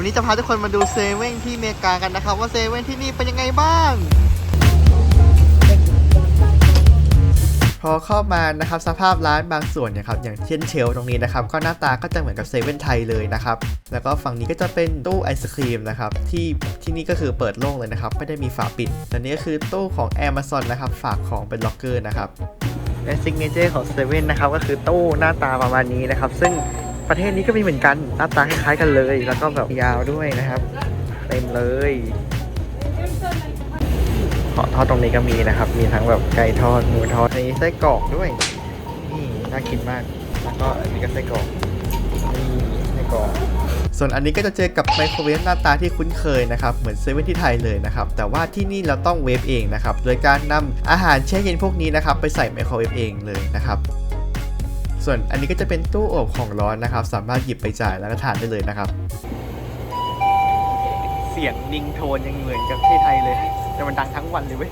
วันนี้จะพาทุกคนมาดูเซเว่นที่อเมริกากันนะครับ ว่าเซเว่นที่นี่เป็นยังไงบ้าง พอเข้ามานะครับสภาพร้านบางส่วนเนี่ยครับอย่างเช่นเชลฟ์ตรงนี้นะครับ ก็หน้าตาก็จะเหมือนกับเซเว่นไทยเลยนะครับ แล้วก็ฝั่งนี้ก็จะเป็นตู้ไอศครีมนะครับที่ที่นี่ก็คือเปิดโล่งเลยนะครับ ไม่ได้มีฝาปิดอันนี้ก็คือตู้ของ Amazon นะครับฝากของเป็นล็อกเกอร์นะครับและซิกเนเจอร์ของเซเว่นนะครับก็คือตู้หน้าตาประมาณนี้นะครับ ซึ่ง ประเทศนี้ก็มีเหมือนกันหน้าตาคล้ายๆกันเลย แล้วก็แบบยาวด้วยนะครับ เต็มเลยเกาะทอดตรงนี้ก็มีนะครับ มีทั้งแบบไก่ทอดหมูทอดมีไส้กรอกด้วยนี่น่ากินมาก แล้วก็อันนี้ก็ไส้กรอกนี่ไส้กรอกส่วนอันนี้ก็จะเจอกับไมโครเวฟหน้าตาที่คุ้นเคยนะครับ เหมือนเซเว่นที่ไทยเลยนะครับ แต่ว่าที่นี่เราต้องเวฟเองนะครับ โดยการนำอาหารแช่เย็นพวกนี้นะครับ ไปใส่ไมโครเวฟเองเลยนะครับ ส่วนอันนี้ก็จะเป็นตู้อบของร้อนนะครับ สามารถหยิบไปจ่ายแล้วก็ทานได้เลยนะครับ เสียงนิงโทนยังเหมือนกับที่ไทยเลย แต่มันดังทั้งวันเลยเว้ย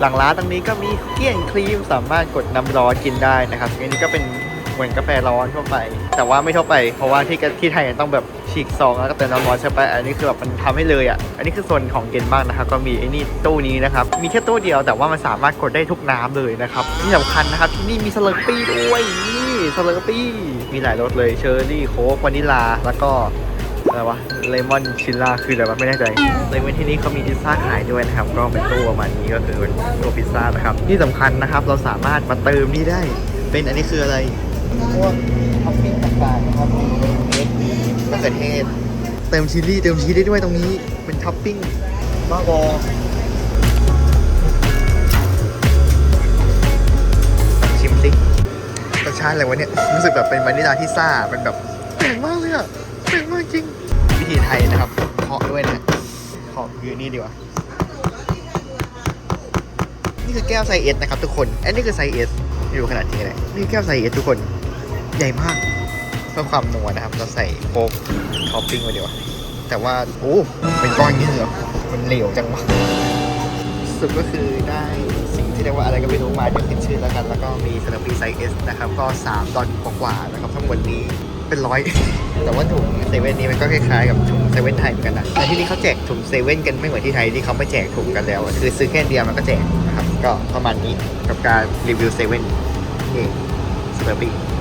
หลังร้านตรงนี้ก็มีเกี้ยงครีมสามารถกดน้ำร้อนกินได้นะครับอันนี้ก็เป็น เหมือนกาแฟร้อนทั่วไป แต่ว่าไม่ทั่วไป เพราะว่าที่ที่ไทยต้องแบบฉีกซองแล้วก็เติมน้ำร้อนใช่ปะอันนี้คือแบบมันทำให้เลยอะ อันนี้คือส่วนของเย็นบ้างนะครับก็มีไอ้นี่ตู้นี้นะครับ มีแค่ตู้เดียวแต่ว่ามันสามารถกดได้ทุกน้ำเลยนะครับที่สำคัญนะครับที่นี่มีสลอร์ปี้ด้วยนี่สลอร์ปี้มีหลายรสเลยเชอร์รี่โค้กวานิลาแล้วก็อะไรวะเลมอนชิลล่าคืออะไรวะไม่แน่ใจเลมอนที่นี่เขามีพิซซ่าขายด้วยนะครับ ก็เป็นตู้ประมาณนี้ก็คือเป็นตัวพิซซ่านะครับที่สำคัญนะครับ เราสามารถมาเติมนี่ได้ เป็นอันนี้คืออะไร พวกท็อปปิ้งต่างๆนะครับเม็ดมะเขือเทศเติมชิลลี่เติมชีสได้ด้วยตรงนี้เป็นท็อปปิ้งบ้าบอชิมสิรสชาติอะไรวะเนี่ยรู้สึกแบบเป็นวานิลาที่ซ่าเป็นแบบแปลกมากเลยอะแปลกมากจริง วิธีไทยนะครับเคาะด้วยนะเคาะยืนนี่ดีกว่านี่คือแก้วไซส์เอสนะครับทุกคนอันนี้คือไซส์เอส อยู่ขนาดนี้เลยนี่แก้วไซส์เอสทุกคนใหญ่มากเพื่อความนัวนะครับ เราใส่โค้กท็อปปิ้งไว้ดีกว่าแต่ว่า โอ้ เป็นก้อนนี้เลยเหรอมันเหลวจังวะสุดก็คือได้สิ่งที่เรียกว่าอะไรก็ไม่รู้มาเดี๋ยวขึ้นชื่อแล้วกัน แล้วก็มีสลับปีไซส์เอสนะครับ ก็ 3 ดอลกว่าๆนะครับทั้งหมดนี้เป็นร้อย แต่ว่าถุงเซเว่นนี้มันก็คล้ายๆกับถุงเซเว่นไทยเหมือนกันนะแต่ที่นี่เขาแจกถุงเซเว่นกันไม่เหมือนที่ไทยที่เขาไม่แจกถุงกันแล้ว คือซื้อแค่เดียวมันก็แจกนะครับ ก็ประมาณนี้กับการรีวิวเซเว่น นี่สเปอร์ปี้